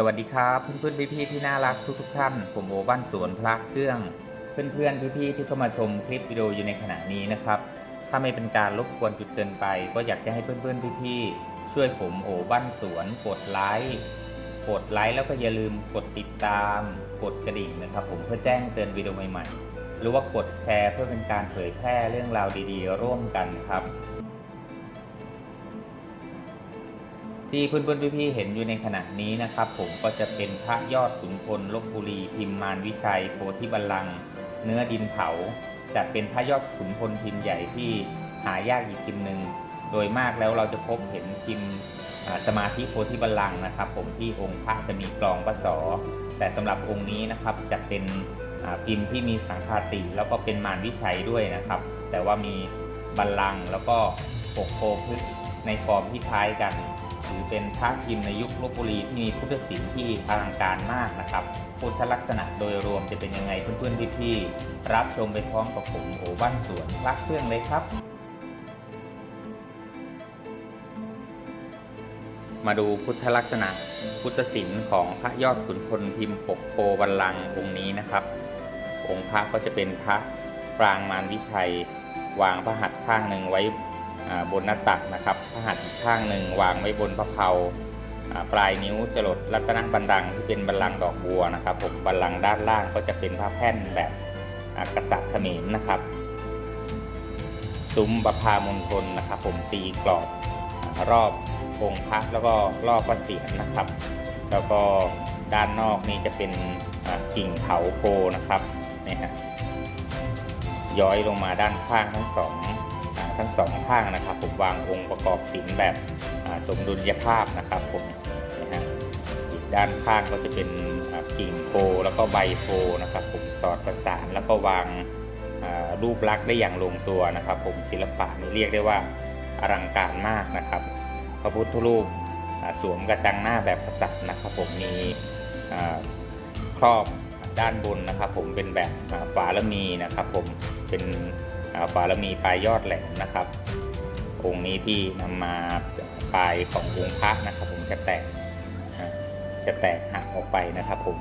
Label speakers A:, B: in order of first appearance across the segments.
A: สวัสดีครับเพื่อนๆพี่ๆที่น่ารักทุกๆท่าน ผมโอบ้านสวนพระเครื่อง เพื่อนๆพี่ๆที่เข้ามาชมคลิปวิดีโออยู่ในขณะนี้นะครับ ถ้าไม่เป็นการรบกวนจุดเกินไป ก็อยากจะให้เพื่อนๆพี่ๆช่วยผมโอบ้านสวนกดไลค์กดไลค์แล้วก็อย่าลืมกดติดตาม กดกระดิ่งนะครับ ผมเพื่อแจ้งเตือนวิดีโอใหม่ๆ หรือว่ากดแชร์เพื่อเป็นการเผยแพร่เรื่องราวดีๆ ร่วมกันครับ ที่เพื่อนๆพี่ๆเห็นอยู่ในขณะนี้นะครับ ผมก็จะเป็นพระยอดขุนพลลบบุรีพิมมารวิชัยโพธิบัลลังก์เนื้อดินเผาจะเป็นพระยอดขุนพลพิมพ์ใหญ่ที่หายากอีกพิมพ์หนึ่งโดยมากแล้วเราจะพบเห็นพิมพ์สมาธิโพธิบัลลังก์นะครับ ผมที่องค์พระจะมีกลองพระสอแต่สำหรับองค์นี้นะครับจะเป็นพิมพ์ที่มีสังฆาติแล้วก็เป็นมารวิชัยด้วยนะครับ แต่ว่ามีบัลลังก์แล้วก็ปกโพพฤกในฟอร์มที่คล้ายกัน ถือเป็นพระพิมพ์ในยุคลบบุรีที่มีพุทธศิลป์ที่อลังการมากนะครับ พุทธลักษณะโดยรวมจะเป็นยังไงเพื่อนๆพี่ๆรับชมไปพร้อมกับผมโอบ้านสวนพระเครื่องเลยครับ มาดูพุทธลักษณะพุทธศิลป์ของพระยอดขุนพลพิมพ์ปกโพบัลลังองค์นี้นะครับ องค์พระก็จะเป็นพระปรางมารวิชัยวางพระหัตถ์ข้างหนึ่งไว้ บนหน้าตักนะครับพระหัตถ์อีกข้างหนึ่งวางไว้บนพระเพลาปลายนิ้วจรดรัตนบัลลังที่เป็นบัลลังดอกบัวนะครับผมบัลลังด้านล่างก็จะเป็นพระแผ่นแบบกษัตริย์เขมรนะครับซุ้มประพามณฑลนะครับ ผมตีกรอบรอบองค์พระแล้วก็รอบพระเศียรนะครับ แล้วก็ด้านนอกนี่จะเป็นกิ่งเถาโพนะครับนี่ฮะย้อยลงมาด้านข้างทั้งสอง ทั้งสองข้างนะครับ ผมวางองค์ประกอบศิลป์แบบสมดุลยภาพนะครับผมนะฮะอีกด้านข้างก็จะเป็นกิ่งโพแล้วก็ใบโพนะครับ ผมสอดประสานแล้วก็วางรูปลักษณ์ได้อย่างลงตัวนะครับ ผมศิลปะนี่เรียกได้ว่าอลังการมากนะครับ พระพุทธรูปสวมกระจังหน้าแบบกษัตริย์นะครับ ผมมีครอบด้านบนนะครับ ผมเป็นแบบฝาละมีนะครับ ผมเป็น อ่าฝาละมีปลายยอดแหลมนะครับ องค์นี้ที่นำมาปลายขององค์พระนะครับ ผมจะแตกจะแตกหักออกไปนะครับผม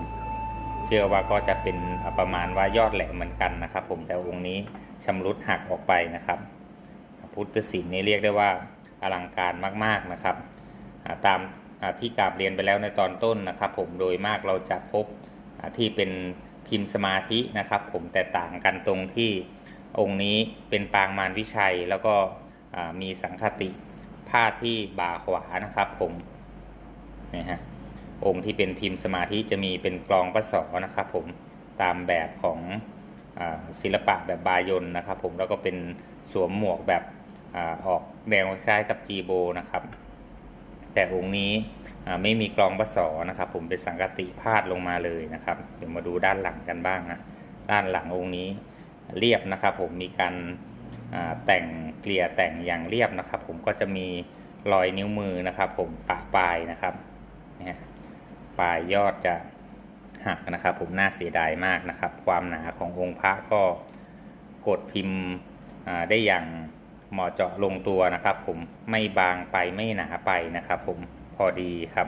A: เชื่อว่าก็จะเป็นประมาณว่ายอดแหลมเหมือนกันนะครับ ผมแต่องค์นี้ชำรุดหักออกไปนะครับ พุทธศิลป์นี่เรียกได้ว่าอลังการมากๆนะครับ ตามที่กราบเรียนไปแล้วในตอนต้นนะครับ ผมโดยมากเราจะพบที่เป็นพิมพ์สมาธินะครับ ผมแต่ต่างกันตรงที่ องค์นี้เป็นปางมารวิชัยแล้วก็มีสังคติพาดที่บ่าขวานะครับผมนี่ฮะองค์ที่เป็นพิมพ์สมาธิจะมีเป็นกลองประสอนะครับผมตามแบบของอศิลปะแบบบายนนะครับผมแล้วก็เป็นสวมหมวกแบบอออกแนวคล้ายกับจีโบนะครับ แต่องค์นี้ไม่มีกลองประสอนะครับผมเป็นสังกติพาดลงมาเลยนะครับ เดี๋ยวมาดูด้านหลังกันบ้างนะด้านหลังองค์นี้ เรียบนะครับ ผมมีการแต่งเกลี่ยแต่งอย่างเรียบนะครับ ผมก็จะมีรอยนิ้วมือนะครับ ผมปะปลายนะครับเนี่ยปลายยอดจะหักนะครับ ผมน่าเสียดายมากนะครับ ความหนาขององค์พระก็กดพิมพ์ได้อย่างเหมาะเจาะลงตัวนะครับ ผมไม่บางไปไม่หนาไปนะครับ ผมพอดีครับ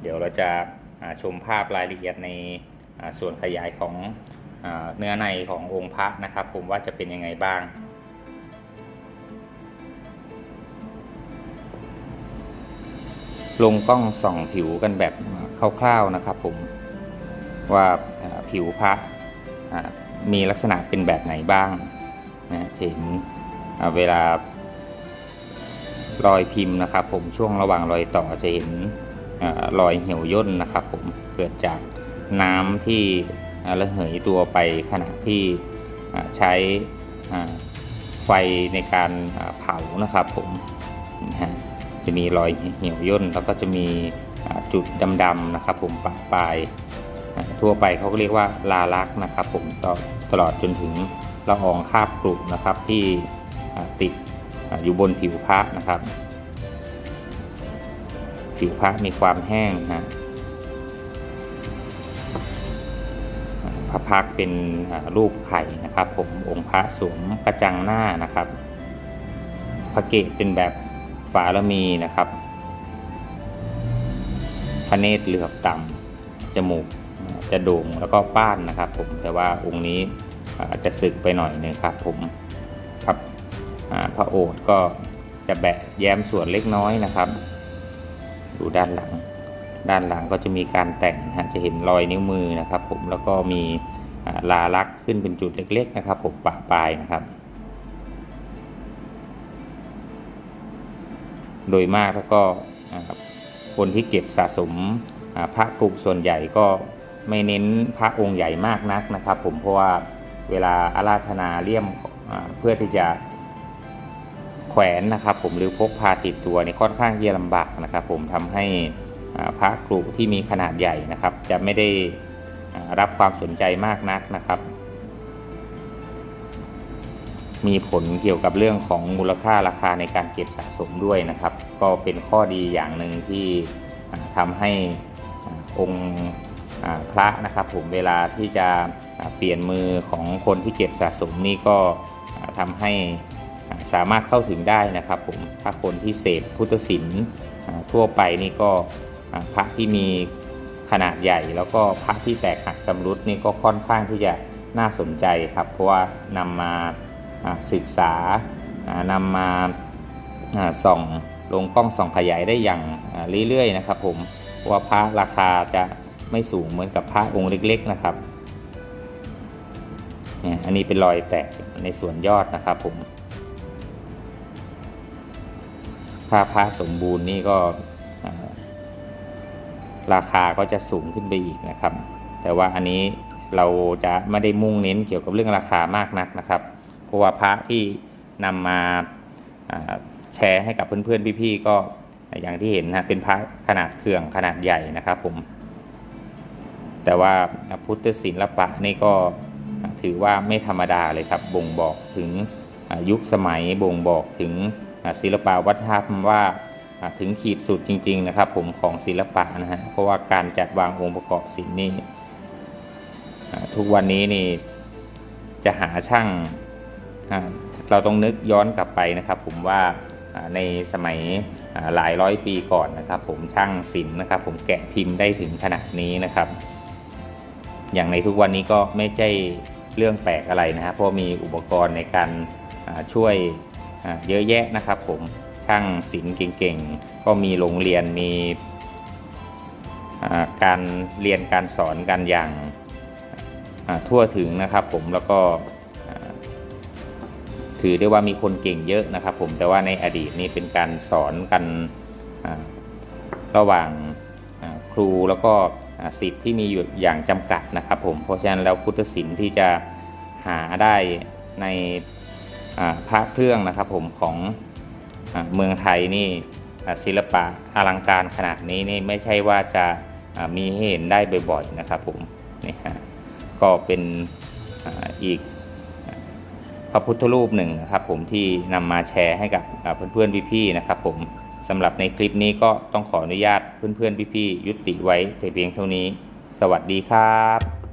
A: เดี๋ยวเราจะชมภาพรายละเอียดในส่วนขยายของ เนื้อในขององค์พระนะครับ ผมว่าจะเป็นยังไงบ้าง ลงกล้องส่องผิวกันแบบคร่าวๆนะครับ ผมว่าผิวพระมีลักษณะเป็นแบบไหนบ้างนะเห็นเวลารอยพิมพ์นะครับ ผมช่วงระหว่างรอยต่อจะเห็นอรอยเหี่ยวย่นนะครับ ผมเกิดจากน้ำที่ ระเหยตัวไปขณะที่ใช้ไฟในการเผานะครับผมนะฮะจะมีรอยเหี่ยวย่นแล้วก็จะมีจุดดำๆนะครับผมปะปลายทั่วไปเขาก็เรียกว่าลาลักนะครับผมตลอดจนถึงละอองคราบกรุนะครับที่ติดอ่าอยู่บนผิวพระนะครับ ผิวพระมีความแห้งนะ ระพักเป็นรูปไข่นะครับ ผมองค์พระสวมกระจังหน้านะครับ พระเกศเป็นแบบฝาละมีนะครับพระเนตรเหลือบต่ำจมูกจะโด่งแล้วก็ป้านนะครับ ผมแต่ว่าองค์นี้อาจจะสึกไปหน่อยนึงครับ ผมครับพระโอษฐ์ก็จะแบะแย้มส่วนเล็กน้อยนะครับ ดูด้านหลัง ด้านหลังก็จะมีการแต่งนะจะเห็นรอยนิ้วมือนะครับ ผมแล้วก็มีลาลักขึ้นเป็นจุดเล็ก ๆ นะครับ ผมปะปลายนะครับ โดยมากแล้วก็คนที่เก็บสะสมพระกรุส่วนใหญ่ก็ไม่เน้นพระองค์ใหญ่มากนักนะครับ ผมเพราะว่าเวลาอาราธนาเลี่ยมเพื่อที่จะแขวนนะครับ ผมหรือพกพาติดตัวเนี่ค่อนข้างที่จะลำบากนะครับ ผมทำให้ พระกรุที่มีขนาดใหญ่นะครับ จะไม่ได้รับความสนใจมากนักนะครับ มีผลเกี่ยวกับเรื่องของมูลค่าราคาในการเก็บสะสมด้วยนะครับ ก็เป็นข้อดีอย่างหนึ่งที่ทำให้องค์พระนะครับผมเวลาที่จะเปลี่ยนมือของคนที่เก็บสะสมนี่ก็ทำให้สามารถเข้าถึงได้นะครับผมถ้าคนที่เสพพุทธศิลป์ทั่วไปนี่ก็ พระที่มีขนาดใหญ่ แล้วก็พระที่แตกหักจำรุดนี่ก็ค่อนข้างที่จะน่าสนใจครับ เพราะว่านำมาศึกษานำมาส่องลงกล้องส่องขยายได้อย่างเรื่อยๆนะครับ ผมว่าพระราคาจะไม่สูงเหมือนกับพระองค์เล็ก ๆนะครับเนี่ยอันนี้เป็นรอยแตกในส่วนยอดนะครับผมถ้าพระสมบูรณ์นี่ก็ ราคาก็จะสูงขึ้นไปอีกนะครับ แต่ว่าอันนี้เราจะไม่ได้มุ่งเน้นเกี่ยวกับเรื่องราคามากนักนะครับ เพราะว่าพระที่นำมาอ่าแชร์ให้กับเพื่อนๆพี่ๆก็อย่างที่เห็นนะเป็นพระขนาดเครื่องขนาดใหญ่นะครับผม แต่ว่าพุทธศิลปะนี่ก็ถือว่าไม่ธรรมดาเลยครับ บ่งบอกถึงยุคสมัยบ่งบอกถึงศิลปะวัฒนธรรมว่าอ่า ถึงขีดสุดจริง ๆ นะครับ ผมของศิลปะนะฮะเพราะว่าการจัดวางองค์ประกอบศิลป์นี่ทุกวันนี้นี่จะหาช่างเราต้องนึกย้อนกลับไปนะครับ ผมว่าในสมัยหลายร้อยปีก่อนนะครับ ผมช่างศิลป์นะครับ ผมแกะพิมพ์ได้ถึงขนาดนี้นะครับ อย่างในทุกวันนี้ก็ไม่ใช่เรื่องแปลกอะไรนะครับเพราะมีอุปกรณ์ในการช่วยเยอะแยะนะครับ ผม ช่างศิลป์เก่งๆ ก็มีโรงเรียนมีการเรียนการสอนกันอย่างทั่วถึงนะครับผมแล้วก็ถือได้ว่ามีคนเก่งเยอะนะครับผมแต่ว่าในอดีตนี่เป็นการสอนกันระหว่างครูแล้วก็สิทธิ์ที่มีอยู่อย่างจำกัดนะครับผมเพราะฉะนั้นแล้วพุทธศิลป์ที่จะหาได้ในพระเครื่องนะครับผมของ เมืองไทยนี่ศิลปะอลังการขนาดนี้นี่ไม่ใช่ว่าจะมีให้เห็นได้บ่อยๆนะครับผมนี่ฮะก็เป็นอีกพระพุทธรูปหนึ่งนะครับผมที่นำมาแชร์ให้กับเพื่อนๆพี่ๆนะครับผมสำหรับในคลิปนี้ก็ต้องขออนุญาตเพื่อนๆพี่ๆยุติไว้แต่เพียงเท่านี้ สวัสดีครับ